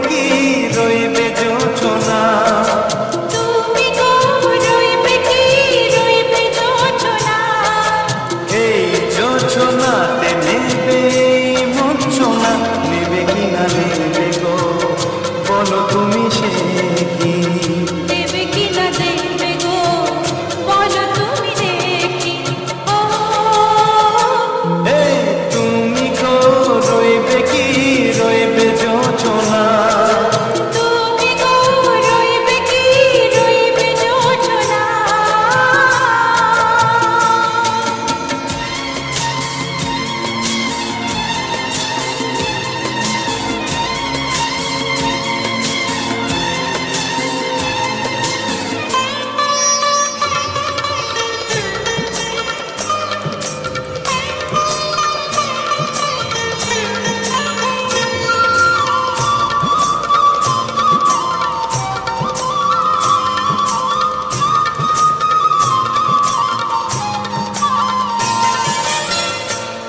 কি রইবে যোচনা এই যোচনাতে নেবে মোচনা নেবে কিনা নেবে গো? বলো তুমি সে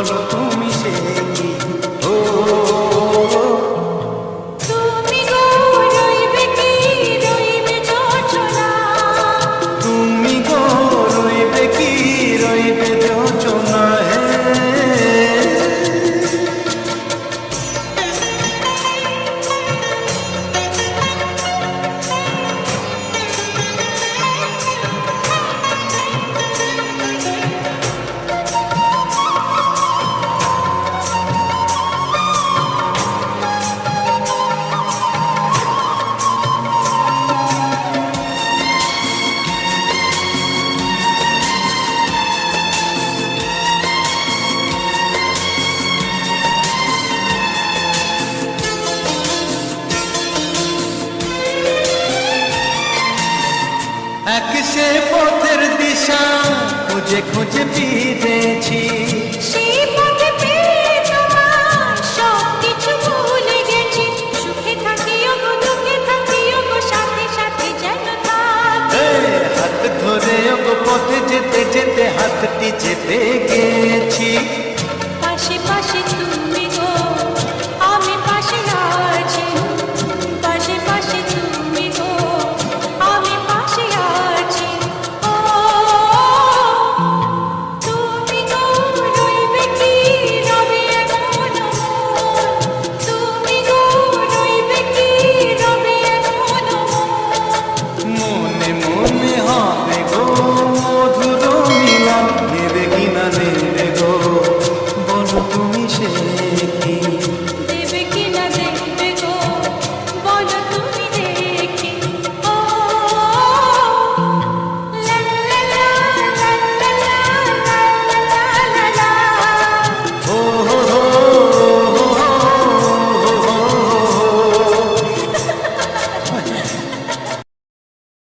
বলো তুমি যে পথের দিশা খুঁজে খুঁজে ফিরেছি ধরে পথে যেতে যেতে হাতটি যেতে গেছি। পাশে পাশে তুমি